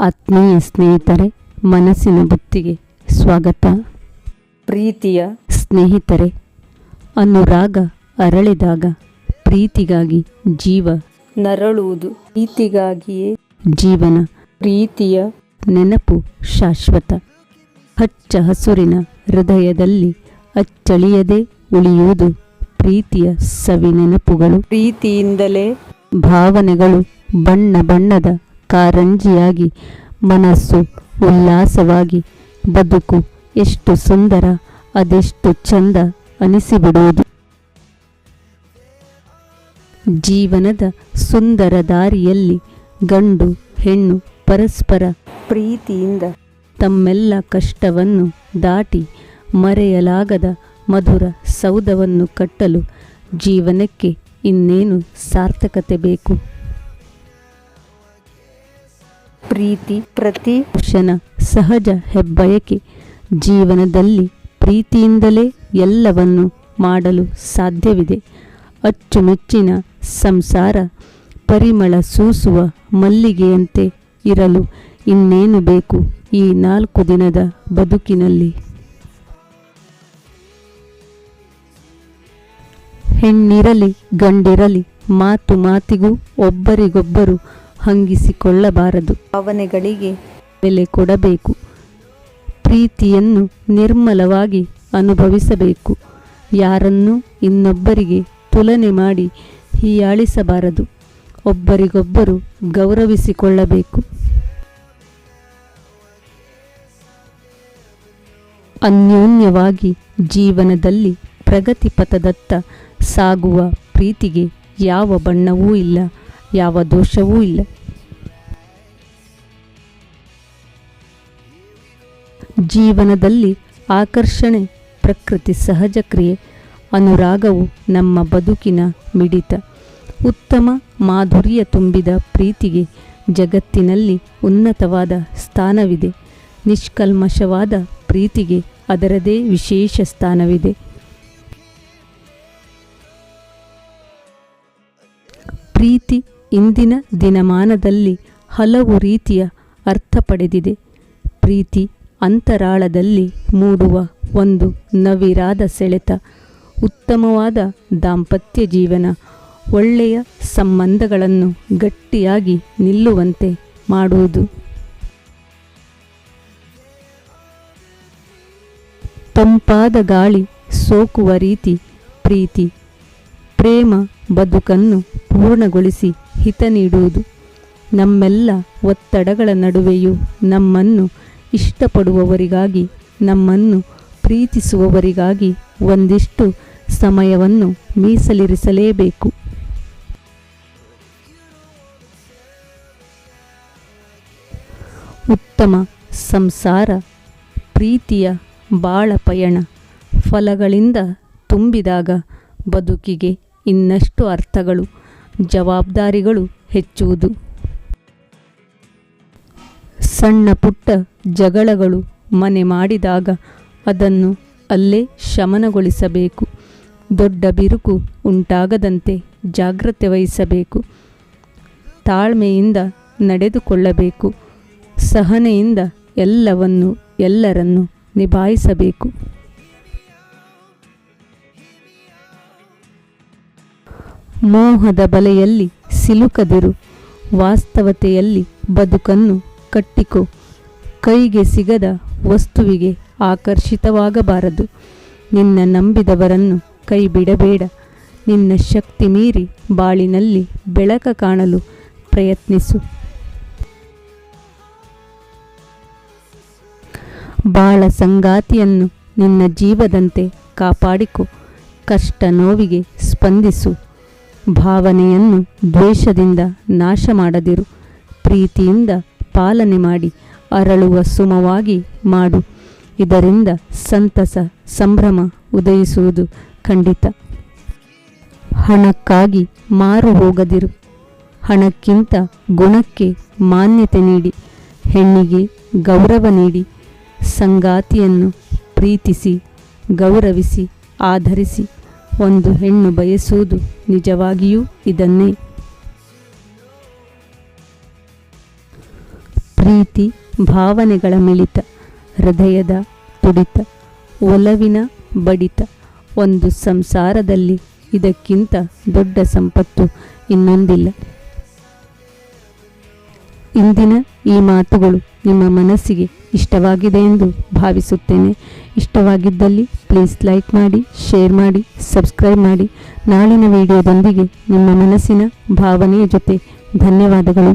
ಆತ್ಮೀಯ ಸ್ನೇಹಿತರೆ ಮನಸ್ಸಿನ ಬುತ್ತಿಗೆ ಸ್ವಾಗತ. ಪ್ರೀತಿಯ ಸ್ನೇಹಿತರೆ ಅನುರಾಗ ಅರಳಿದಾಗ ಪ್ರೀತಿಗಾಗಿ ಜೀವ. ನರಳುವುದು ಪ್ರೀತಿಗಾಗಿಯೇ. ಜೀವನ. ಪ್ರೀತಿಯ ನೆನಪು ಶಾಶ್ವತ. ಹಚ್ಚ ಹಸುರಿನ ಹೃದಯದಲ್ಲಿ ಅಚ್ಚಳಿಯದೆ ಉಳಿಯುವುದು ಪ್ರೀತಿಯ ಸವಿ ನೆನಪುಗಳು ಪ್ರೀತಿಯಿಂದಲೇ ಭಾವನೆಗಳು ಬಣ್ಣ ಬಣ್ಣದ ಕಾರಂಜಿಯಾಗಿ, ಮನಸ್ಸು ಉಲ್ಲಾಸವಾಗಿ ಬದುಕು ಎಷ್ಟು ಸುಂದರ, ಅದೆಷ್ಟು ಚಂದ ಅನಿಸಿಬಿಡುವುದು. ಜೀವನದ ಸುಂದರ ದಾರಿಯಲ್ಲಿ ಗಂಡು, ಹೆಣ್ಣು, ಪರಸ್ಪರ ಪ್ರೀತಿಯಿಂದ ತಮ್ಮೆಲ್ಲ ಕಷ್ಟವನ್ನು ದಾಟಿ ಮರೆಯಲಾಗದ ಮಧುರ ಸೌಧವನ್ನು ಕಟ್ಟಲು ಜೀವನಕ್ಕೆ ಇನ್ನೇನು ಸಾರ್ಥಕತೆ ಬೇಕು? ಪ್ರೀತಿ ಪ್ರತಿ ಪುರುಷನ ಸಹಜ ಹೆಬ್ಬಯಕೆ ಜೀವನದಲ್ಲಿ ಪ್ರೀತಿಯಿಂದಲೇ ಎಲ್ಲವನ್ನು ಮಾಡಲು ಸಾಧ್ಯವಿದೆ. ಅಚ್ಚುಮೆಚ್ಚಿನ ಸಂಸಾರ ಪರಿಮಳ ಸೂಸುವ ಮಲ್ಲಿಗೆಯಂತೆ ಇರಲು ಇನ್ನೇನು ಬೇಕು ಈ ನಾಲ್ಕು ದಿನದ ಬದುಕಿನಲ್ಲಿ? ಹೆಣ್ಣಿರಲಿ ಗಂಡಿರಲಿ ಮಾತು ಮಾತಿಗೂ ಒಬ್ಬರಿಗೊಬ್ಬರು ಹಂಗಿಸಿಕೊಳ್ಳಬಾರದು. ಭಾವನೆಗಳಿಗೆ ಬೆಲೆ ಕೊಡಬೇಕು. ಪ್ರೀತಿಯನ್ನು ನಿರ್ಮಲವಾಗಿ ಅನುಭವಿಸಬೇಕು. ಯಾರನ್ನೂ ಇನ್ನೊಬ್ಬರಿಗೆ ತುಲನೆ ಮಾಡಿ ಹೀಯಾಳಿಸಬಾರದು. ಒಬ್ಬರಿಗೊಬ್ಬರು ಗೌರವಿಸಿಕೊಳ್ಳಬೇಕು. ಅನ್ಯೋನ್ಯವಾಗಿ ಜೀವನದಲ್ಲಿ ಪ್ರಗತಿ ಪಥದತ್ತ ಸಾಗುವ ಪ್ರೀತಿಗೆ ಯಾವ ಬಣ್ಣವೂ ಇಲ್ಲ. ಯಾವ ದೋಷವೂ ಇಲ್ಲ. ಜೀವನದಲ್ಲಿ ಆಕರ್ಷಣೆ, ಪ್ರಕೃತಿ ಸಹಜ ಕ್ರಿಯೆ, ಅನುರಾಗವು ನಮ್ಮ ಬದುಕಿನ ಮಿಡಿತ. ಉತ್ತಮ ಮಾಧುರ್ಯ ತುಂಬಿದ ಪ್ರೀತಿಗೆ ಜಗತ್ತಿನಲ್ಲಿ ಉನ್ನತವಾದ ಸ್ಥಾನವಿದೆ. ನಿಷ್ಕಲ್ಮಶವಾದ ಪ್ರೀತಿಗೆ ಅದರದೇ ವಿಶೇಷ ಸ್ಥಾನವಿದೆ. ಪ್ರೀತಿ ಇಂದಿನ ದಿನಮಾನದಲ್ಲಿ ಹಲವು ರೀತಿಯ ಅರ್ಥ ಪಡೆದಿದೆ. ಪ್ರೀತಿ ಅಂತರಾಳದಲ್ಲಿ ಮೂಡುವ ಒಂದು ನವಿರಾದ ಸೆಳೆತ, ಉತ್ತಮವಾದ ದಾಂಪತ್ಯ ಜೀವನ, ಒಳ್ಳೆಯ ಸಂಬಂಧಗಳನ್ನು ಗಟ್ಟಿಯಾಗಿ ನಿಲ್ಲುವಂತೆ ಮಾಡುವುದು. ತಂಪಾದ ಗಾಳಿ ಸೋಕುವ ರೀತಿ ಪ್ರೀತಿ, ಪ್ರೇಮ ಬದುಕನ್ನು ಪೂರ್ಣಗೊಳಿಸಿ ಹಿತ ನೀಡುವುದು. ನಮ್ಮೆಲ್ಲ ಒತ್ತಡಗಳ ನಡುವೆಯೂ ನಮ್ಮನ್ನು ಇಷ್ಟಪಡುವವರಿಗಾಗಿ, ನಮ್ಮನ್ನು ಪ್ರೀತಿಸುವವರಿಗಾಗಿ ಒಂದಿಷ್ಟು ಸಮಯವನ್ನು ಮೀಸಲಿರಿಸಲೇಬೇಕು. ಉತ್ತಮ ಸಂಸಾರ, ಪ್ರೀತಿಯ ಬಾಳ ಪಯಣ, ಫಲಗಳಿಂದ ತುಂಬಿದಾಗ ಬದುಕಿಗೆ ಇನ್ನಷ್ಟು ಅರ್ಥಗಳು. ಜವಾಬ್ದಾರಿಗಳು ಹೆಚ್ಚುವುದು. ಸಣ್ಣ ಪುಟ್ಟ ಜಗಳಗಳು ಮನೆ ಮಾಡಿದಾಗ ಅದನ್ನು ಅಲ್ಲೇ ಶಮನಗೊಳಿಸಬೇಕು. ದೊಡ್ಡ ಬಿರುಕು ಉಂಟಾಗದಂತೆ ಜಾಗ್ರತೆ ವಹಿಸಬೇಕು. ತಾಳ್ಮೆಯಿಂದ ನಡೆದುಕೊಳ್ಳಬೇಕು. ಸಹನೆಯಿಂದ ಎಲ್ಲವನ್ನು ಎಲ್ಲರನ್ನು ನಿಭಾಯಿಸಬೇಕು. ಮೋಹದ ಬಲೆಯಲ್ಲಿ ಸಿಲುಕದಿರು. ವಾಸ್ತವತೆಯಲ್ಲಿ ಬದುಕನ್ನು ಕಟ್ಟಿಕೊ. ಕೈಗೆ ಸಿಗದ ವಸ್ತುವಿಗೆ ಆಕರ್ಷಿತವಾಗಬಾರದು. ನಿನ್ನ ನಂಬಿದವರನ್ನು ಕೈ ಬಿಡಬೇಡ ನಿನ್ನ ಶಕ್ತಿ ಮೀರಿ ಬಾಳಿನಲ್ಲಿ ಬೆಳಕ ಕಾಣಲು ಪ್ರಯತ್ನಿಸು. ಬಾಳ ಸಂಗಾತಿಯನ್ನು ನಿನ್ನ ಜೀವದಂತೆ ಕಾಪಾಡಿಕೊ. ಕಷ್ಟ ನೋವಿಗೆ ಸ್ಪಂದಿಸು. ಭಾವನೆಯನ್ನು ದ್ವೇಷದಿಂದ ನಾಶ ಮಾಡದಿರು ಪ್ರೀತಿಯಿಂದ ಪಾಲನೆ ಮಾಡಿ, ಅರಳುವ ಸುಮವಾಗಿ ಮಾಡು. ಇದರಿಂದ ಸಂತಸ, ಸಂಭ್ರಮ ಉದಯಿಸುವುದು ಖಂಡಿತ. ಹಣಕ್ಕಾಗಿ ಮಾರು ಹೋಗದಿರು. ಹಣಕ್ಕಿಂತ ಗುಣಕ್ಕೆ ಮಾನ್ಯತೆ ನೀಡಿ, ಹೆಣ್ಣಿಗೆ ಗೌರವ ನೀಡಿ, ಸಂಗಾತಿಯನ್ನು ಪ್ರೀತಿಸಿ, ಗೌರವಿಸಿ, ಆಧರಿಸಿ. ಒಂದು ಹೆಣ್ಣು ಬಯಸುವುದು ನಿಜವಾಗಿಯೂ ಇದನ್ನೇ. ಪ್ರೀತಿ ಭಾವನೆಗಳ ಮಿಳಿತ, ಹೃದಯದ ತುಡಿತ, ಒಲವಿನ ಬಡಿತ, ಒಂದು ಸಂಸಾರದಲ್ಲಿ ಇದಕ್ಕಿಂತ ದೊಡ್ಡ ಸಂಪತ್ತು ಇನ್ನೊಂದಿಲ್ಲ. ಇಂದಿನ ಈ ಮಾತುಗಳು ನಿಮ್ಮ ಮನಸ್ಸಿಗೆ ಇಷ್ಟವಾಗಿದೆ ಎಂದು ಭಾವಿಸುತ್ತೇನೆ. ಇಷ್ಟವಾಗಿದ್ದಲ್ಲಿ ಪ್ಲೀಸ್ ಲೈಕ್ ಮಾಡಿ ಶೇರ್ ಮಾಡಿ ಸಬ್ಸ್ಕ್ರೈಬ್ ಮಾಡಿ. ನಾಳಿನ ವಿಡಿಯೋದೊಂದಿಗೆ ನಿಮ್ಮ ಮನಸ್ಸಿನ ಭಾವನೆಯ ಜೊತೆ ಧನ್ಯವಾದಗಳು.